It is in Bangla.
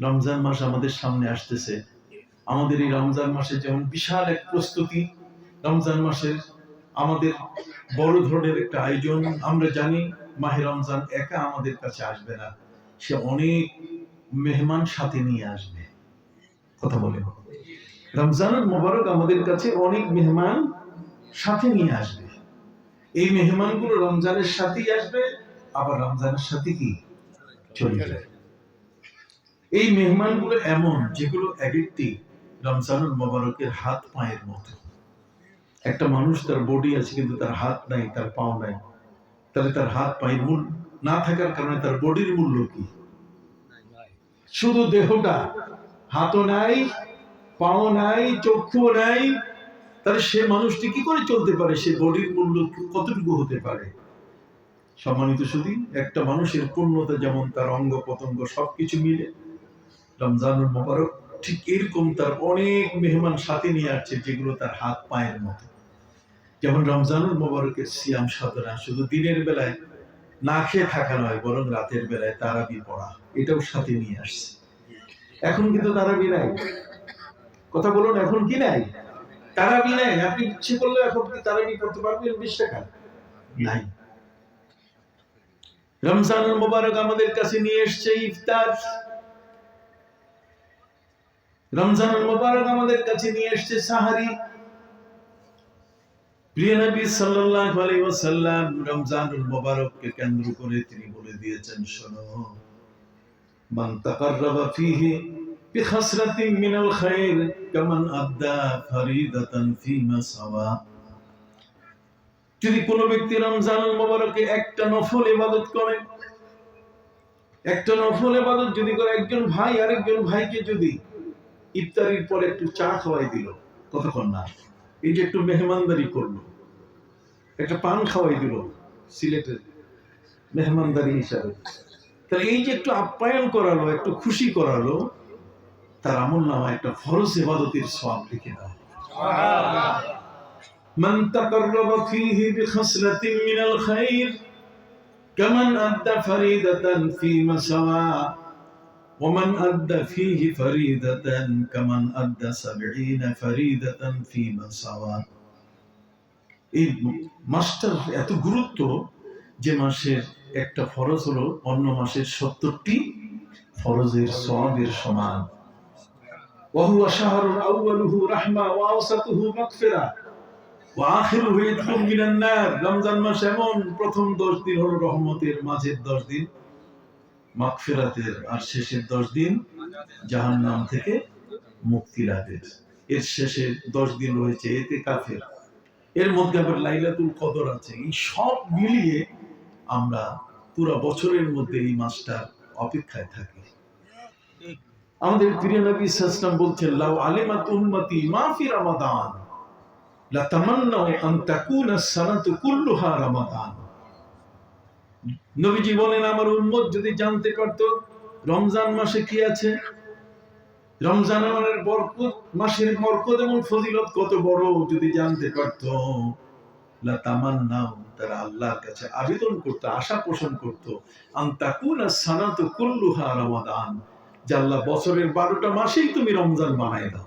রমজান মাস আমাদের সামনে আসতেছে। আমাদের এই রমজান মাসে যেমন বিশাল এক প্রস্তুতি, রমজান মাসের আমাদের বড় ধরনের একটা আয়োজন আমরা জানি, মাহে রমজান একা আমাদের কাছে আসবে না, সে অনেক মেহমান সাথে নিয়ে আসবে। কথা বলে। রমজানুল মোবারক আমাদের কাছে অনেক মেহমান সাথে নিয়ে আসবে। এই মেহমানগুলো রমজানের সাথেই আসবে, আবার রমজানের সাথে কি? চলে যায় এই মেহমানগুলো এমন যেগুলো এক একটি রমজানুল মোবারকের হাত পায়ের মতো। একটা মানুষ তার বডি আছে কিন্তু তার হাত নাই, তার পাও নাই। তাহলে তার হাত পায়ের মূল না থাকার কারণে তার বডির মূল্য কি? শুধু দেহটা, হাতও নাই, পাও নাই চক্ষু নাই, তাহলে সে মানুষটি কি করে চলতে পারে? সে বডির মূল্য কতটুকু হতে পারে? সম্মানিত শুধু একটা মানুষের পূর্ণতা যেমন তার অঙ্গ পতঙ্গ সবকিছু মিলে রমজানুল মোবারক ঠিক এরকম তার অনেক মেহমান সাথে নিয়ে আসছে যেগুলো তার হাত পায়ের মতো। যেমন রমজানুল মোবারকের সিয়াম সাধনা শুধু দিনের বেলায় না খেয়ে থাকা নয়, বরং রাতের বেলায় তারাবি পড়া, এটাও সাথে নিয়ে আসছে। এখন কিন্তু তারাবি নাই। কথা বলুন, এখন কি নাই? তারাবি নাই। আপনি ইচ্ছে করলে এখন কি তারাবি করতে পারবেন? বিশ টাকা? নাই। রমজানুল মোবারক আমাদের কাছে নিয়ে এসছে ইফতার। রমজানুল মোবারক আমাদের কাছে নিয়ে এসছে সাহারি। প্রিয় নবী সাল্লাল্লাহু আলাইহি ওয়াসাল্লাম রমজানুল মোবারককে কেন্দ্র করে তিনি বলে দিয়েছেন, শোনো, মান তাকাররাবা ফীহি মিনাল কামান আদ্দা ফরিদাতান ফীমা সাওয়া। যদি কোনো ব্যক্তি রমজানুল মোবারকে একটা নফল ইবাদত করে, একটা নফল ইবাদত যদি করে, একজন ভাই আরেকজন ভাইকে যদি ইফতারির পরে একটু চা খাওয়াই দিল কতক্ষণ না এই যে একটু মেহমানদারি করলো একটা পান খাওয়াই দিল সিলেটের মেহমানদারি হিসাবে তাহলে এই যে একটু আপ্যায়ন করালো একটু খুশি করালো তার আমল নামা একটা ফরজ ইবাদতের সওয়াব লিখে দাও من تقرب فيه بخصلة من الخير كمن أدى فريدة فيما سوى ومن أدى فيه فريدة كمن أدى سبعين فريدة فيما سوى এই মাসটার এত গুরুত্ব যে মাসের একটা ফরজ হলো অন্য মাসের সত্তরটি ফরজের সওয়াবের সমান وهو شهر أوله رحمة وأوسطه مغفرة وآخره يدخل من النار রমজান মাস এমন প্রথম দশ দিন হলো রহমতের মাঝের দশ দিন মাগফিরাতের আর শেষের দশ দিন জাহান নাম থেকে মুক্তি লাভের এর শেষে দশ দিন রয়েছে এতে কাফের। এর মধ্যে আবার লাইলাতুল কদর আছে। এই সব মিলিয়ে আমরা পুরো বছরের মধ্যে এই মাসটার অপেক্ষায় থাকি। আমাদের প্রিয় নবী সাল্লাম বলছেন, লাউ আলিমাত উম্মতি মা ফি রমাদান, লা তামান্নাউ আন তাকুনা সানাতু কুল্লুহা রমাদান। নবীজি বলেন আমার উম্মত যদি জানতে পারতো, রমজান মাসে কি আছে? রমজান মাসের বরকত মাসের বরকত এবং ফজিলত কত বড় যদি জানতে পারত। লা বছরের বারোটা মাসেই তুমি রমজান বানাই দাও।